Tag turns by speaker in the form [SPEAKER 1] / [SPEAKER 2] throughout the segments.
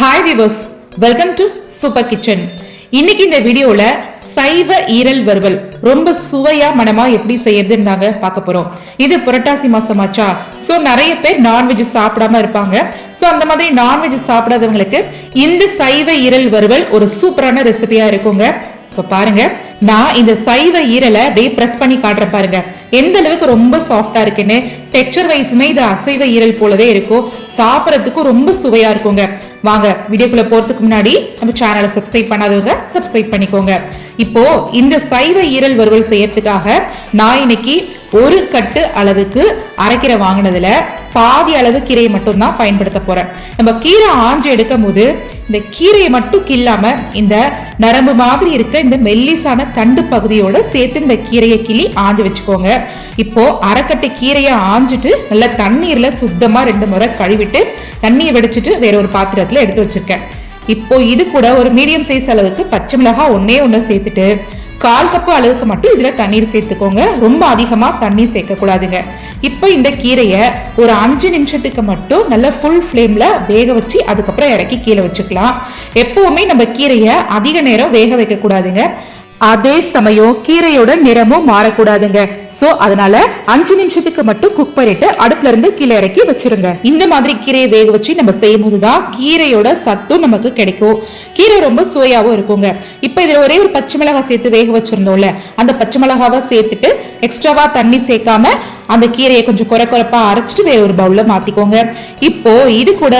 [SPEAKER 1] Hi viewers welcome to super kitchen இன்னைக்கு இந்த வீடியோல சைவ ஈரல் வறுவல் ரொம்ப சுவையா மனமா எப்படி செய்யறதுன்னு நாங்க பார்க்க போறோம். இது புரட்டாசி மாசமாச்சா ஸோ நிறைய பேர் நான்வெஜ் சாப்பிடாம இருப்பாங்க. ஸோ அந்த மாதிரி நான்வெஜ் சாப்பிடாதவங்களுக்கு இந்த சைவ ஈரல் வறுவல் ஒரு சூப்பரான ரெசிபியா இருக்குங்க. இப்போ பாருங்க. நான் இந்த சைவ ஈரலை அப்படியே ப்ரெஸ் பண்ணி காட்டுறேன் பாருங்க. எந்த அளவுக்கு ரொம்ப சாஃப்டா இருக்குன்னு டெக்ஸ்டர் வைஸுமே இது அசைவ ஈரல் போலவே இருக்கும். சாப்பிட்றதுக்கும் ரொம்ப சுவையா இருக்குங்க. வாங்க வீடியோக்குள்ள போறதுக்கு முன்னாடி நம்ம சேனலை சப்ஸ்கிரைப் பண்ணாதவங்க சப்ஸ்கிரைப் பண்ணிக்கோங்க. இப்போ இந்த சைவ ஈரல் வறுவல் செய்யறதுக்காக நான் இன்னைக்கு ஒரு கட்டு அளவுக்கு அரைக்கீரை வாங்கினதுல பாதி அளவு கீரையை மட்டும் தான் பயன்படுத்த போறேன். நம்ம கீரை ஆஞ்சு எடுக்கும் போது இந்த கீரையை மட்டும் கில்லாம இந்த நரம்பு மாதிரி இருக்க இந்த மெல்லிசான தண்டு பகுதியோட சேர்த்து இந்த கீரையை கிளி ஆஞ்சு வச்சுக்கோங்க. இப்போ அரைக்கட்டை கீரையை ஆஞ்சிட்டு நல்லா தண்ணீர்ல சுத்தமா ரெண்டு முறை கழுவிட்டு தண்ணியை வடிச்சிட்டு வேற ஒரு பாத்திரத்துல எடுத்து வச்சிருக்கேன். இப்போ இது கூட ஒரு மீடியம் சைஸ் அளவுக்கு பச்சை மிளகாய் ஒன்னே ஒன்று சேர்த்துட்டு கால் கப்பு அளவுக்கு மட்டும் இதுல தண்ணீர் சேர்த்துக்கோங்க. ரொம்ப அதிகமா தண்ணீர் சேர்க்கக்கூடாதுங்க. இப்போ இந்த கீரையை ஒரு அஞ்சு நிமிஷத்துக்கு மட்டும் நல்ல ஃபுல் ஃப்ளேம்ல வேக வச்சு அதுக்கப்புறம் இறக்கி கீழே வச்சுக்கலாம். எப்பவுமே நம்ம கீரையை அதிக நேரம் வேக வைக்கக்கூடாதுங்க. அதே சமயம் கீரையோட நிறமும் மாறக்கூடாதுங்க. சோ அதனால அஞ்சு நிமிஷத்துக்கு மட்டும் குக் பண்ணிட்டு அடுப்புல இருந்து கீழே இறக்கி வச்சிருங்க. இந்த மாதிரி கீரையை வேக வச்சு நம்ம செய்யும் போதுதான் கீரையோட சத்தும் நமக்கு கிடைக்கும். கீரை ரொம்ப சுவையாவும் இருக்குங்க. இப்ப இதுல ஒரே ஒரு பச்சை மிளகாய் சேர்த்து வேக வச்சிருந்தோம்ல அந்த பச்சை மிளகாவை சேர்த்துட்டு எக்ஸ்ட்ராவா தண்ணி சேர்க்காம அந்த கீரையை கொஞ்சம் குறை குறைப்பா அரைச்சிட்டு வேற ஒரு பவுல்ல மாத்திக்கோங்க. இப்போ இது கூட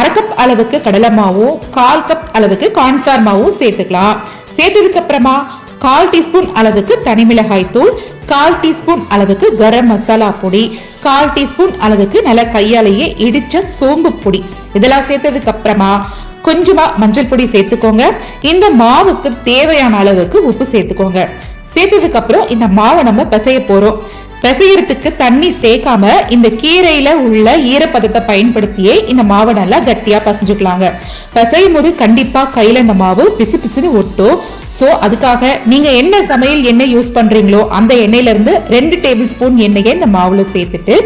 [SPEAKER 1] அரை கப் அளவுக்கு கடலை மாவும் கால் கப் அளவுக்கு கார்ன்ஃபிளவர் மாவும் சேர்த்துக்கலாம். சேர்த்ததுக்கு அப்புறமா கால் டீஸ்பூன் அளவுக்கு தனி மிளகாய் தூள் கால் டீஸ்பூன் அளவுக்கு கரம் மசாலா பொடி கால் டீஸ்பூன் அளவுக்கு நல்ல கையாலேயே இடிச்ச சோம்பு பொடி. இதெல்லாம் சேர்த்ததுக்கு அப்புறமா கொஞ்சமா மஞ்சள் பொடி சேர்த்துக்கோங்க. இந்த மாவுக்கு தேவையான அளவுக்கு உப்பு சேர்த்துக்கோங்க. சேர்த்ததுக்கு அப்புறம் இந்த மாவை நம்ம பிசைய போறோம். பிசையறதுக்கு தண்ணி சேர்க்காம இந்த கீரையில உள்ள ஈரப்பதத்தை பயன்படுத்தியே இந்த மாவை நல்லா கட்டியா பசைஞ்சுக்கலாங்க. பிசையும் போது கண்டிப்பா கையில இந்த மாவு பிசு பிசுன்னு ஒட்டும். சோ அதுக்காக நீங்க என்ன சமையல் எண்ணெய் யூஸ் பண்றீங்களோ அந்த எண்ணெயில இருந்து ரெண்டு டேபிள் ஸ்பூன் எண்ணெயை இந்த மாவுல சேர்த்துட்டு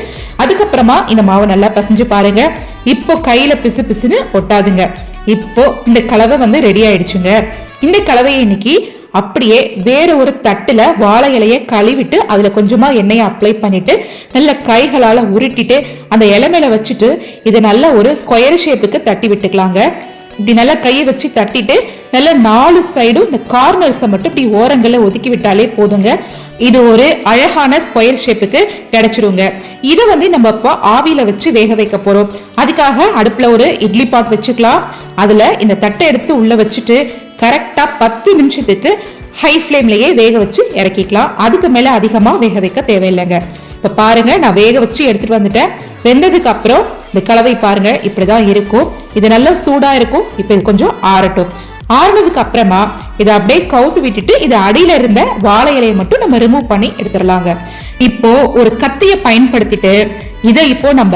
[SPEAKER 1] அதுக்கப்புறமா இந்த மாவை நல்லா பசைஞ்சு பாருங்க. இப்போ கையில பிசு பிசுன்னு ஒட்டாதுங்க. இப்போ இந்த கலவை வந்து ரெடி ஆயிடுச்சுங்க. இந்த கலவையை இன்னைக்கு அப்படியே வேற ஒரு தட்டுல வாழை இலையை கழுவிட்டு அதுல கொஞ்சமா எண்ணெயை அப்ளை பண்ணிட்டு நல்ல கைகளால உருட்டிட்டு அந்த இலை மேல வச்சுட்டு இதை நல்ல ஒரு ஸ்கொயர் ஷேப்புக்கு தட்டி விட்டுக்கலாங்க. இப்படி நல்லா கையை வச்சு தட்டிட்டு நல்ல நாலு சைடும் இந்த கார்னர்ஸை மட்டும் இப்படி ஓரங்களை ஒதுக்கி விட்டாலே போதுங்க. இது ஒரு அழகான ஸ்கொயர் ஷேப்புக்கு கிடைச்சிருங்க. இதை வந்து நம்ம இப்போ ஆவியில் வச்சு வேக வைக்க போகிறோம் அதுக்காக அடுப்பில் ஒரு இட்லி பாட் வச்சுக்கலாம். அதில் இந்த தட்டை எடுத்து உள்ளே வச்சுட்டு கரெக்டா பத்து நிமிஷத்துக்கு ஹை ஃப்ளேம்லேயே வேக வச்சு இறக்கிக்கலாம். அதுக்கு மேல அதிகமா வேக வைக்க தேவையில்லைங்க. இப்போ பாருங்க நான் வேக வச்சு எடுத்துட்டு வந்துட்டேன். வெந்ததுக்கு அப்புறம் இந்த கலவை பாருங்க இப்படிதான் இருக்கும். இது நல்லா சூடா இருக்கும். இப்போ இது கொஞ்சம் ஆறட்டும். ஆறுனதுக்கு அப்புறமா இதை அப்படியே கவுத்து விட்டுட்டு இது அடியில இருந்த வாழை இலையை மட்டும் நம்ம ரிமூவ் பண்ணி எடுத்துடலாங்க. இப்போ ஒரு கத்தியை பயன்படுத்திட்டு இதை இப்போ நம்ம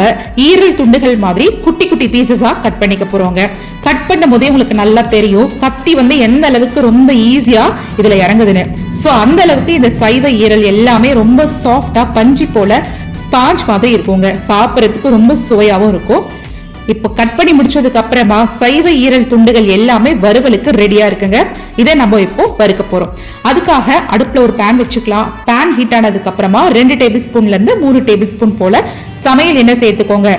[SPEAKER 1] ஈரல் துண்டுகள் மாதிரி குட்டி குட்டி பீசஸா கட் பண்ணிக்க போறோங்க. கட் பண்ணும் போதே உங்களுக்கு நல்லா தெரியும். கத்தி வந்து எந்த அளவுக்கு ரொம்ப ஈஸியா இதுல இறங்குதுன்னு. சோ அந்த அளவுக்கு இந்த சைவ ஈரல் எல்லாமே ரொம்ப சாஃப்டா பஞ்சு போல ஸ்பாஞ்ச் மாதிரி இருக்குங்க. சாப்பிட்றதுக்கு ரொம்ப சுவையாவும் இருக்கும். இப்போ கட் பண்ணி முடிச்சதுக்கு அப்புறமா சைவ ஈரல் துண்டுகள் எல்லாமே வறுவலுக்கு ரெடியா இருக்குங்க. இதை நம்ம இப்போ வறுக்க போறோம். அதுக்காக அடுப்பில் ஒரு பேன் வச்சுக்கலாம். பேன் ஹீட் ஆனதுக்கு அப்புறமா ரெண்டு டேபிள் ஸ்பூன்ல இருந்து மூணு டேபிள் ஸ்பூன் போல சமையல் எண்ணெய் சேர்த்துக்கோங்க.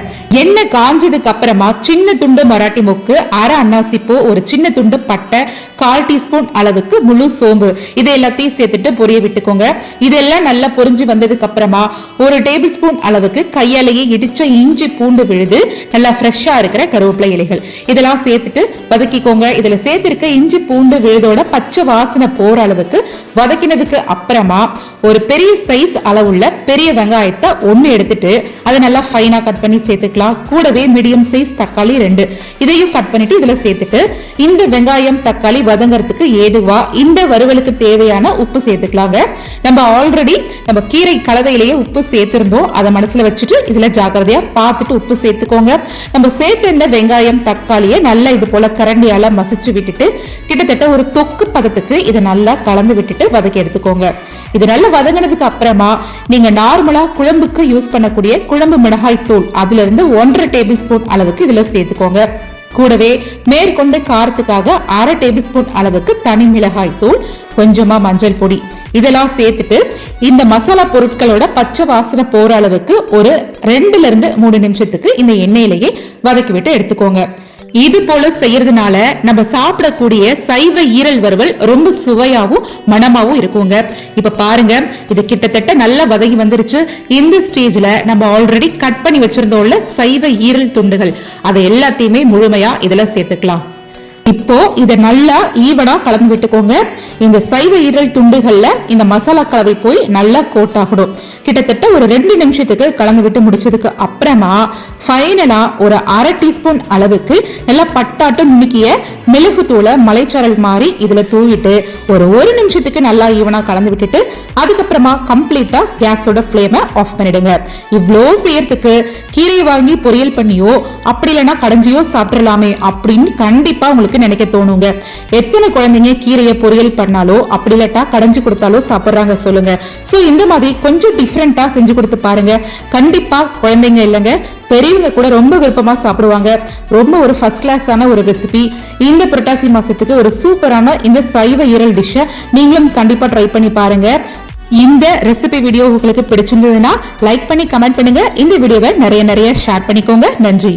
[SPEAKER 1] எண்ணெய் காஞ்சதுக்கு அப்புறமா சின்ன துண்டு மராட்டி மொக்கு அரை அன்னாசிப்பூ ஒரு சின்ன துண்டு பட்டை கால் டீஸ்பூன் அளவுக்கு முழு சோம்பு. இது எல்லாத்தையும் சேர்த்துட்டு பொரிய விட்டுக்கோங்க. இதெல்லாம் நல்லா பொரிஞ்சு வந்ததுக்கு அப்புறமா ஒரு டேபிள் ஸ்பூன் அளவுக்கு கையாலேயே இடிச்ச இஞ்சி பூண்டு விழுது நல்லா ஃப்ரெஷ்ஷா இருக்கிற கருவேப்பிலை இலைகள். இதெல்லாம் சேர்த்துட்டு வதக்கிக்கோங்க. இதுல சேர்த்திருக்க இஞ்சி பூண்டு விழுதோட பச்சை வாசனை போற அளவுக்கு வதக்கினதுக்கு அப்புறமா ஒரு பெரிய சைஸ் அளவுள்ள பெரிய வெங்காயத்தை ஒன்று எடுத்துட்டு அதை நல்லா ஃபைனாக கட் பண்ணி சேர்த்துக்கலாம். கூடவே மீடியம் சைஸ் தக்காளி ரெண்டு. இதையும் கட் பண்ணிட்டு இதில் சேர்த்துட்டு இந்த வெங்காயம் தக்காளி வதங்கறதுக்கு ஏதுவா இந்த வறுவலுக்கு தேவையான உப்பு சேர்த்துக்கலாங்க. நம்ம ஆல்ரெடி நம்ம கீரை கலவையிலேயே உப்பு சேர்த்துருந்தோம். அதை மனசில் வச்சுட்டு இதுல ஜாக்கிரதையா பார்த்துட்டு உப்பு சேர்த்துக்கோங்க. நம்ம சேர்த்திருந்த வெங்காயம் தக்காளியை நல்லா இது போல கரண்டியால மசிச்சு விட்டுட்டு கிட்டத்தட்ட ஒரு தொக்கு பதத்துக்கு இதை நல்லா கலந்து கலந்து விட்டுட்டு வதக்கி எடுத்துக்கோங்க. இது நல்லா வதங்கினதுக்கு அப்புறமா நீங்க நார்மலா குழம்புக்கு யூஸ் பண்ணக்கூடிய குழம்பு மிளகாய் தூள் அதுல இருந்து ஒன்றரை டேபிள் ஸ்பூன் அளவுக்கு இதுல சேர்த்துக்கோங்க. கூடவே மேற்கொண்டு காரத்துக்காக அரை டேபிள் ஸ்பூன் அளவுக்கு தனி மிளகாய் தூள் கொஞ்சமா மஞ்சள் பொடி. இதெல்லாம் சேர்த்துட்டு இந்த மசாலா பொருட்களோட பச்சை வாசனை போற அளவுக்கு ஒரு ரெண்டுல இருந்து மூணு நிமிஷத்துக்கு இந்த எண்ணெயிலேயே வதக்கி விட்டு எடுத்துக்கோங்க. இது போல செய்யறதுனால நம்ம சாப்பிடக்கூடிய சைவ ஈரல் வறுவல் ரொம்ப சுவையாவும் மனமாகவும் இருக்குங்க. இப்ப பாருங்க இது கிட்டத்தட்ட நல்லா வதங்கி வந்துருச்சு. இந்த ஸ்டேஜ்ல நம்ம ஆல்ரெடி கட் பண்ணி வச்சிருந்தோம்ல சைவ ஈரல் துண்டுகள். அதை எல்லாத்தையுமே முழுமையா இதுல சேர்த்துக்கலாம். இப்போ இத நல்லா ஈவனா கலந்து விட்டுக்கோங்க. இந்த சைவ ஈரல் துண்டுகள்ல இந்த மசாலா கலவை போய் நல்லா கோட் ஆகணும் கிட்டத்தட்ட ஒரு ரெண்டு நிமிஷத்துக்கு கலந்து விட்டு முடிச்சதுக்கு அப்புறமா ஃபைனலா ஒரு அரை டீஸ்பூன் அளவுக்கு நல்லா பட்டாட்டு நுணுக்கிய மிளகுத்தூளை மலைச்சாரல் மாதிரி இதுல தூவிட்டு ஒரு ஒரு நிமிஷத்துக்கு நல்லா ஈவனா கலந்து விட்டுட்டு அதுக்கப்புறமா கம்ப்ளீட்டா கேஸோட ஃப்ளேமை ஆஃப் பண்ணிடுங்க. இவ்வளோ செய்யறதுக்கு கீரை வாங்கி பொரியல் பண்ணியோ அப்படி இல்லைன்னா கடைஞ்சியோ சாப்பிடலாமே அப்படின்னு கண்டிப்பா உங்களுக்கு நினைக்க தோணுங்க. எத்தனை குழந்தைங்க கீரையை பொரியல் பண்ணாலோ அப்படி இல்லாட்டா கடைஞ்சு கொடுத்தாலோ சாப்பிடுறாங்க சொல்லுங்க. ஸோ இந்த மாதிரி கொஞ்சம் டிஃப்ரெண்டா செஞ்சு கொடுத்து பாருங்க. கண்டிப்பா குழந்தைங்க இல்லைங்க பெரியவங்க கூட ரொம்ப விருப்பமா சாப்பிடுவாங்க. ரொம்ப ஒரு ஃபர்ஸ்ட் கிளாஸான ஒரு ரெசிபி இந்த புரட்டாசி மாசத்துக்கு ஒரு சூப்பரான இந்த சைவ ஈரல் டிஷ்ஷை நீங்களும் கண்டிப்பா ட்ரை பண்ணி பாருங்க. இந்த ரெசிபி வீடியோ உங்களுக்கு பிடிச்சிருந்ததுன்னா லைக் பண்ணி கமெண்ட் பண்ணுங்க. இந்த வீடியோவை நிறைய நிறைய ஷேர் பண்ணிக்கோங்க. நன்றி.